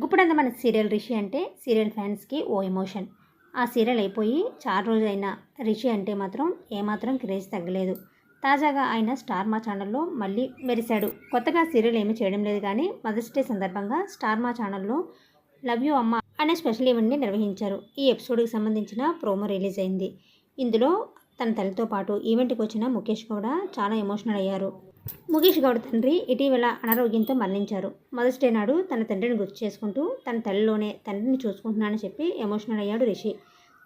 గుప్పుడంత మన సీరియల్ రిషి అంటే సీరియల్ ఫ్యాన్స్కి ఓ ఎమోషన్. ఆ సీరియల్ అయిపోయి చాలా రోజులైన రిషి అంటే మాత్రం ఏమాత్రం క్రేజ్ తగ్గలేదు. తాజాగా ఆయన స్టార్ మా ఛానల్లో మళ్ళీ మెరిశాడు. కొత్తగా సీరియల్ ఏమీ చేయడం లేదు కానీ మదర్స్ డే సందర్భంగా స్టార్ మా ఛానల్లో లవ్ యూ అమ్మ అనే స్పెషల్ ఈవెంట్ని నిర్వహించారు. ఈ ఎపిసోడ్కి సంబంధించిన ప్రోమో రిలీజ్ అయింది. ఇందులో తన తల్లితో పాటు ఈవెంట్కి వచ్చిన ముఖేష్ కూడా చాలా ఎమోషనల్ అయ్యారు. ముఖేష్ గౌడ్ తండ్రి ఇటీవల అనారోగ్యంతో మరణించారు. మదర్స్ డే నాడు తన తండ్రిని గుర్తు చేసుకుంటూ తన తల్లిలోనే తండ్రిని చూసుకుంటున్నానని చెప్పి ఎమోషనల్ అయ్యాడు రిషి.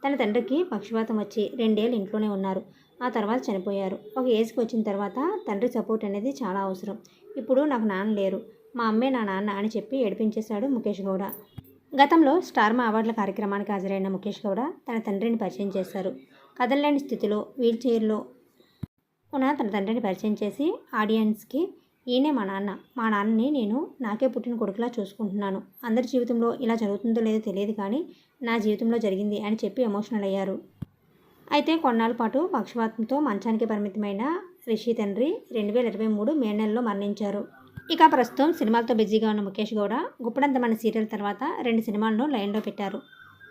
తన తండ్రికి పక్షవాతం వచ్చి రెండేళ్ళు ఇంట్లోనే ఉన్నారు. ఆ తర్వాత చనిపోయారు. ఒక ఏజ్కి వచ్చిన తర్వాత తండ్రి సపోర్ట్ అనేది చాలా అవసరం. ఇప్పుడు నాకు నాన్న లేరు. మా అమ్మే నా నాన్న అని చెప్పి ఏడిపించేశాడు ముఖేష్ గౌడ. గతంలో స్టార్ మా అవార్డుల కార్యక్రమానికి హాజరైన ముఖేష్ గౌడ తన తండ్రిని పరిచయం చేశారు. కదలలేని స్థితిలో వీల్చైర్లో ఉన్న తన తండ్రిని పరిచయం చేసి ఆడియన్స్కి ఈయనే మా నాన్న. మా నాన్నని నేను నాకే పుట్టిన కొడుకులా చూసుకుంటున్నాను. అందరి జీవితంలో ఇలా జరుగుతుందో లేదో తెలియదు కానీ నా జీవితంలో జరిగింది అని చెప్పి ఎమోషనల్ అయ్యారు. అయితే కొన్నాళ్ళ పాటు పక్షవాతంతో మంచానికి పరిమితమైన రిషి తండ్రి రెండు వేల ఇరవై మూడు మే నెలలో మరణించారు. ఇక ప్రస్తుతం సినిమాలతో బిజీగా ఉన్న ముఖేష్ గౌడ గుప్పడంతమైన సీరియల్ తర్వాత రెండు సినిమాలను లైన్లో పెట్టారు.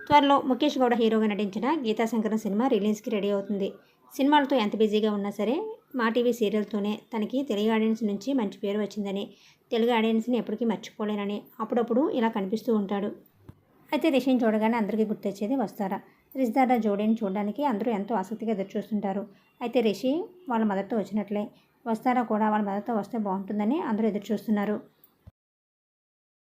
త్వరలో ముఖేష్ గౌడ హీరోగా నటించిన గీతాశంకరం సినిమా రిలీజ్కి రెడీ అవుతుంది. సినిమాలతో ఎంత బిజీగా ఉన్నా సరే మా టీవీ సీరియల్తోనే తనకి తెలుగు ఆడియన్స్ నుంచి మంచి పేరు వచ్చిందని తెలుగు ఆడియన్స్ని ఎప్పటికీ మర్చిపోలేనని అప్పుడప్పుడు ఇలా కనిపిస్తూ ఉంటాడు. అయితే రిషిని చూడగానే అందరికీ గుర్తొచ్చేది వస్తారా? రిషిదారా జోడీని చూడడానికి అందరూ ఎంతో ఆసక్తిగా ఎదురుచూస్తుంటారు. అయితే రిషి వాళ్ళ మదర్తో వచ్చినట్లే వస్తారా కూడా వాళ్ళ మదర్తో వస్తే బాగుంటుందని అందరూ ఎదురుచూస్తున్నారు.